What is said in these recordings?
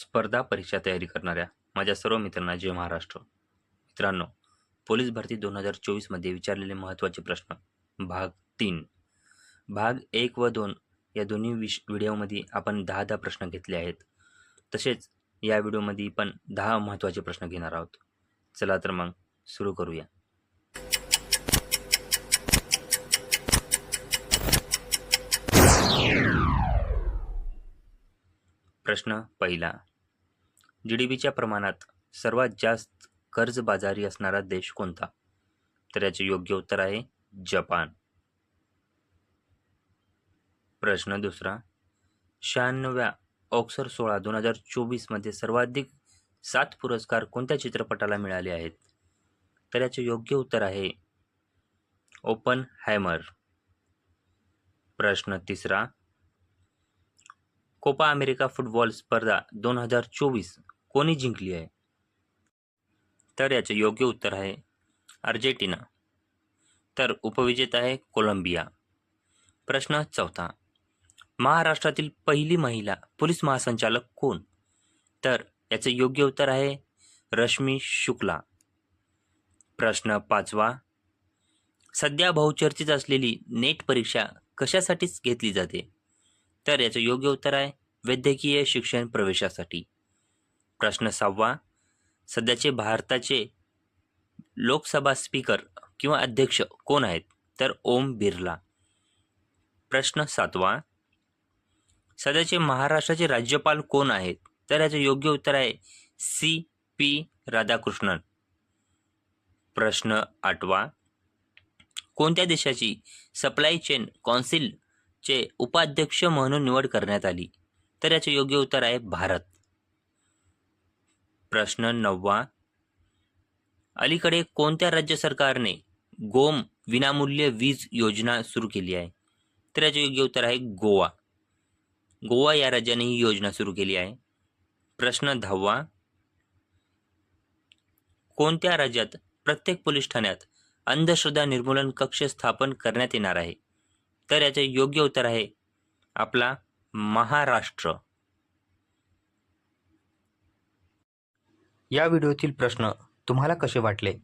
स्पर्धा परीक्षा तयारी करणाऱ्या माझ्या सर्व मित्रांना जय महाराष्ट्र. मित्रांनो पोलीस भरती दोन हजार चोवीसमध्ये विचारलेले महत्त्वाचे प्रश्न. भाग तीन. भाग एक व दोन या दोन्ही विश व्हिडिओमध्ये आपण दहा दहा प्रश्न घेतले आहेत. तसेच या व्हिडिओमध्ये पण दहा महत्त्वाचे प्रश्न घेणार आहोत. चला तर मग सुरू करूया. प्रश्न पहिला. जी डी पीच्या प्रमाणात सर्वात जास्त कर्जबाजारी असणारा देश कोणता? तर याचे योग्य उत्तर आहे जपान. प्रश्न दुसरा शहाण्णव्या ऑक्सर सोळा दोन हजार चोवीसमध्ये सर्वाधिक सात पुरस्कार कोणत्या चित्रपटाला मिळाले आहेत? तर याचे योग्य उत्तर आहे ओपन हॅमर प्रश्न तिसरा कोपा अमेरिका फुटबॉल स्पर्धा दोन हजार चोवीस कोणी जिंकली आहे? तर याचे योग्य उत्तर आहे अर्जेंटिना. तर उपविजेता आहे कोलंबिया. प्रश्न चौथा. महाराष्ट्रातील पहिली महिला पोलीस महासंचालक कोण? तर याचे योग्य उत्तर आहे रश्मी शुक्ला. प्रश्न पाचवा. सध्या बहुचर्चित असलेली नेट परीक्षा कशासाठीच घेतली जाते? तर याचं योग्य उत्तर आहे वैद्यकीय शिक्षण प्रवेशासाठी. प्रश्न सहावा सध्याचे भारताचे लोकसभा स्पीकर किंवा अध्यक्ष कोण आहेत? तर ओम बिर्ला. प्रश्न सातवा सध्याचे महाराष्ट्राचे राज्यपाल कोण आहेत? तर याचं योग्य उत्तर आहे सी पी राधाकृष्णन. प्रश्न आठवा कोणत्या देशाची सप्लाय चेन कौन्सिल चे उपाध्यक्ष म्हणून निवड करण्यात आली. तर याचे योग्य उत्तर आहे भारत. प्रश्न नववा. अलीकडे कोणत्या राज्य सरकारने गोम विनामूल्य वीज योजना सुरू केली आहे? तर याचे योग्य उत्तर आहे गोवा. गोवा या राज्याने ही योजना सुरू केली आहे. प्रश्न दहावा. कोणत्या राज्यात प्रत्येक पोलीस ठाण्यात अंधश्रद्धा निर्मूलन कक्ष स्थापन करण्यात येणार आहे? तर याचे योग्य उत्तर आहे आपला महाराष्ट्र. या व्हिडिओतील प्रश्न तुम्हाला कसे वाटले?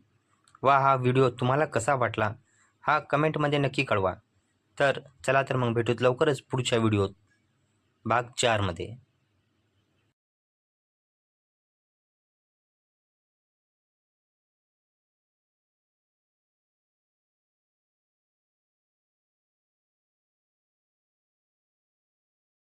वा हा व्हिडिओ तुम्हाला कसा वाटला? हा कमेंटमध्ये नक्की कळवा. तर चला तर मग भेटूत लवकरच पुढच्या व्हिडिओत. भाग चारमध्ये.